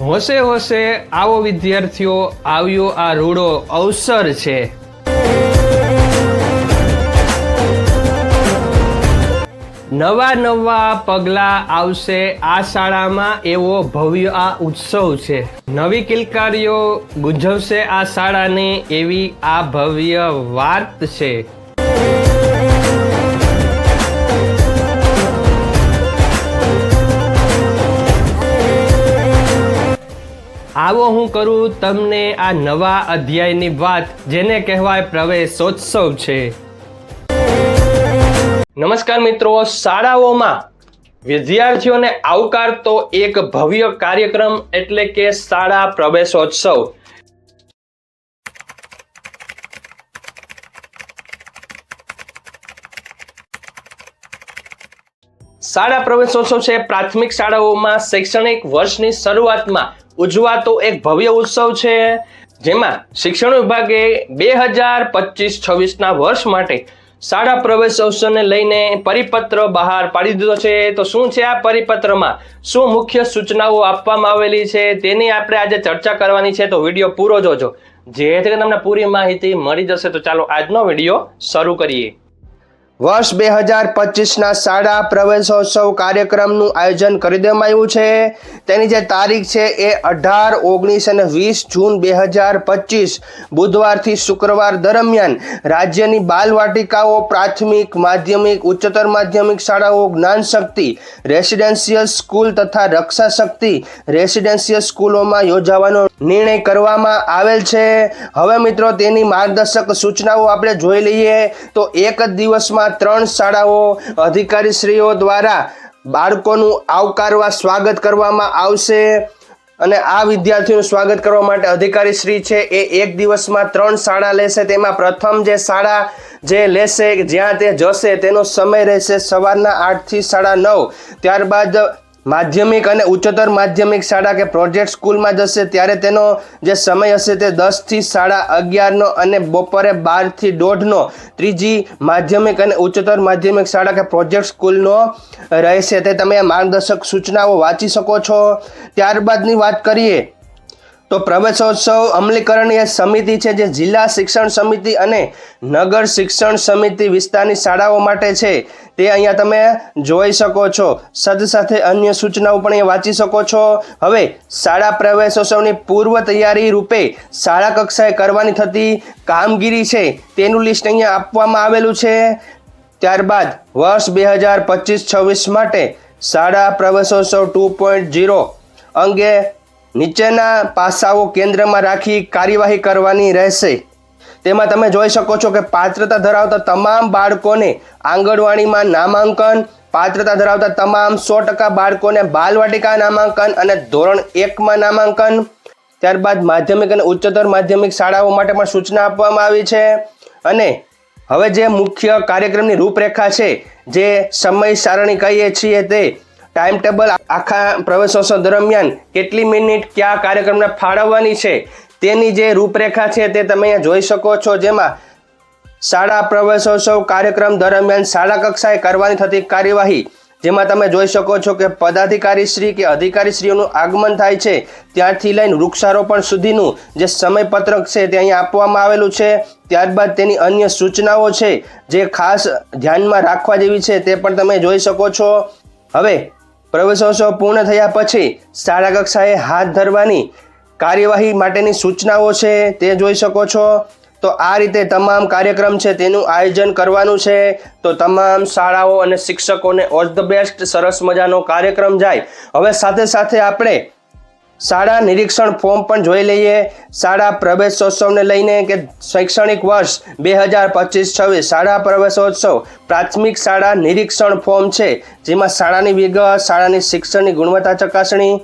હોશે હોશે આવો વિદ્યાર્થીઓ, આવ્યો આ રૂડો અવસર છે. નવા નવા પગલાં આવશે આ શાળામાં, એવો ભવ્ય આ ઉત્સવ છે. નવી કિલકારીઓ ગુંજવશે આ શાળાને એવી આ ભવ્ય વાત છે. આવો હું કરું તમને આ નવા અધ્યાયની વાત, જેને કહેવાય પ્રવેશોત્સવ છે. નમસ્કાર મિત્રો, શાળાઓમાં વિદ્યાર્થીઓને આવકારતો એક ભવ્ય કાર્યક્રમ એટલે કે શાળા પ્રવેશોત્સવ. શાળા પ્રવેશોત્સવ છે પ્રાથમિક શાળાઓમાં શૈક્ષણિક વર્ષની શરૂઆતમાં ઉજવાતો એક ભવ્ય ઉત્સવ છે. જેમાં શિક્ષણ વિભાગે બે હજાર પચીસ છવ્વીસના વર્ષ માટે શાળા પ્રવેશ અવસરને લઈને પરિપત્ર બહાર પાડી દીધો છે. તો શું છે આ પરિપત્રમાં? શું મુખ્ય સૂચનાઓ આપવામાં આવેલી છે? તેની આપણે આજે ચર્ચા કરવાની છે. તો વીડિયો પૂરો જોજો. જેથી તમને પૂરી માહિતી મળી જશે. તો ચાલો આજનો વીડિયો શરૂ કરીએ. વર્ષ બે હજાર પચીસના શાળા પ્રવેશોત્સવ કાર્યક્રમનું આયોજન કરી દેવામાં આવ્યું છે. તેની જે તારીખ છે એ અઢાર, ઓગણીસ અને વીસ જૂન બે હજાર પચીસ, બુધવારથી શુક્રવાર દરમિયાન રાજ્યની બાલવાટિકાઓ પ્રાથમિક, માધ્યમિક, ઉચ્ચતર માધ્યમિક શાળાઓ, જ્ઞાન શક્તિ, રેસિડેન્શિયલ સ્કૂલ તથા રક્ષા શક્તિ રેસિડેન્શિયલ સ્કૂલોમાં યોજાવાનો નિર્ણય કરવામાં આવેલ છે. હવે મિત્રો તેની માર્ગદર્શક સૂચનાઓ આપણે જોઈ લઈએ તો એક જ દિવસમાં ત્રણ શાળાઓ અધિકારીશ્રીઓ દ્વારા બાળકોનું આવકારવા સ્વાગત કરવામાં આવશે અને આ વિદ્યાર્થીઓનું સ્વાગત કરવા માટે અધિકારી શ્રી છે એ એક દિવસમાં ત્રણ શાળા લેશે. તેમાં પ્રથમ જે શાળા જે લેશે, જ્યાં તે જશે, તેનો સમય રહેશે સવારના આઠથી સાડા નવ. ત્યારબાદ માધ્યમિક અને ઉચ્ચતર માધ્યમિક શાળા કે પ્રોજેક્ટ સ્કૂલમાં જશે, ત્યારે તેનો જે સમય હશે તે દસથી સાડા અગિયારનો અને બપોરે બારથી દોઢનો ત્રીજી માધ્યમિક અને ઉચ્ચતર માધ્યમિક શાળા કે પ્રોજેક્ટ સ્કૂલનો રહેશે. તે તમે માર્ગદર્શક સૂચનાઓ વાંચી શકો છો. ત્યારબાદની વાત કરીએ તો પ્રવેશોત્સવ અમલીકરણની એ સમિતિ છે જે જિલ્લા શિક્ષણ સમિતિ અને નગર શિક્ષણ સમિતિ વિસ્તારની શાળાઓ માટે છે. તે અહીંયા તમે જોઈ શકો છો. સદ સાથે અન્ય સૂચનાઓ પણ અહીંયા વાંચી શકો છો. હવે શાળા પ્રવેશોત્સવની પૂર્વ તૈયારી રૂપે શાળા કક્ષાએ કરવાની થતી કામગીરી છે તેનું લિસ્ટ અહીંયા આપવામાં આવેલું છે. ત્યારબાદ વર્ષ બે હજાર પચીસ છવ્વીસ માટે શાળા પ્રવેશોત્સવ ટુ પોઈન્ટ જીરો અંગે નીચેના પાસાઓ કેન્દ્રમાં રાખી કાર્યવાહી કરવાની રહેશે. તેમાં તમે જોઈ શકો છો કે પાત્રતા ધરાવતા તમામ બાળકોને આંગણવાડીમાં નામાંકન, પાત્રતા ધરાવતા તમામ સો ટકા બાળકોને બાલવાટિકા નામાંકન અને ધોરણ એકમાં નામાંકન. ત્યારબાદ માધ્યમિક અને ઉચ્ચતર માધ્યમિક શાળાઓ માટે પણ સૂચના આપવામાં આવી છે. અને હવે જે મુખ્ય કાર્યક્રમની રૂપરેખા છે, જે સમય સારણી કહીએ છીએ તે ટાઈમ ટેબલ આખા પ્રવેશોત્સવ દરમિયાન કેટલી મિનિટ કયા કાર્યક્રમને ફાળવવાની છે, તેની જે રૂપરેખા છે તે તમે અહીંયા જોઈ શકો છો, જેમાં શાળા પ્રવેશોત્સવ કાર્યક્રમ દરમિયાન શાળા કક્ષાએ કરવાની થતી કાર્યવાહી, જેમાં તમે જોઈ શકો છો કે પદાધિકારી શ્રી કે અધિકારી શ્રીઓનું આગમન થાય છે, ત્યારથી લઈને વૃક્ષારોપણ સુધીનું જે સમયપત્રક છે તે અહીંયા આપવામાં આવેલું છે, ત્યારબાદ તેની અન્ય સૂચનાઓ છે, જે ખાસ ધ્યાનમાં રાખવા જેવી છે તે પણ તમે જોઈ શકો છો. હવે પ્રવેશોત્સવ પૂર્ણ થયા પછી શાળા કક્ષાએ હાથ ધરવાની કાર્યવાહી માટેની સૂચનાઓ છે તે જોઈ શકો છો. તો આ રીતે તમામ કાર્યક્રમ છે તેનું આયોજન કરવાનું છે. તો તમામ શાળાઓ અને શિક્ષકોને ઓલ ધ બેસ્ટ, સરસ મજાનો કાર્યક્રમ જાય. હવે સાથે સાથે આપણે શાળા નિરીક્ષણ ફોર્મ પણ જોઈ લઈએ. શાળા પ્રવેશોત્સવને લઈને કે શૈક્ષણિક વર્ષ બે હજાર પચીસ છવ્વીસ શાળા પ્રવેશોત્સવ પ્રાથમિક શાળા નિરીક્ષણ ફોર્મ છે, જેમાં શાળાની વિગત, શાળાની શિક્ષણની ગુણવત્તા ચકાસણી,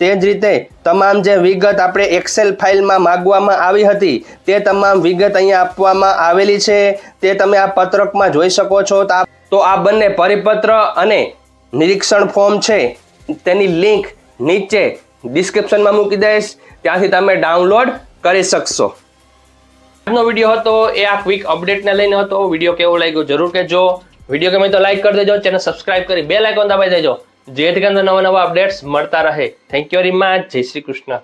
તે જ રીતે તમામ જે વિગત આપણે એક્સેલ ફાઇલમાં માગવામાં આવી હતી, તે તમામ વિગત અહીંયા આપવામાં આવેલી છે. તે તમે આ પત્રકમાં જોઈ શકો છો. તો આ- બંને પરિપત્ર અને નિરીક્ષણ ફોર્મ છે. તેની લિંક નીચે ડિસ્ક્રિપ્શનમાં મૂકી દઈશ. ત્યાંથી તમે ડાઉનલોડ કરી શકશો. આજનો વીડિયો હતો એ આ ક્વિક અપડેટને લઈને હતો. વીડિયો કેવો લાગ્યો જરૂર કહેજો. વીડિયો ગમે તો લાઈક કરી દેજો. ચેનલ સબસ્ક્રાઇબ કરી બે લાઇકોન દબાવી દેજો. જેથી કરીને નવા નવા અપડેટ્સ મળતા રહે. થેન્ક યુ વેરી મચ જય શ્રી કૃષ્ણ.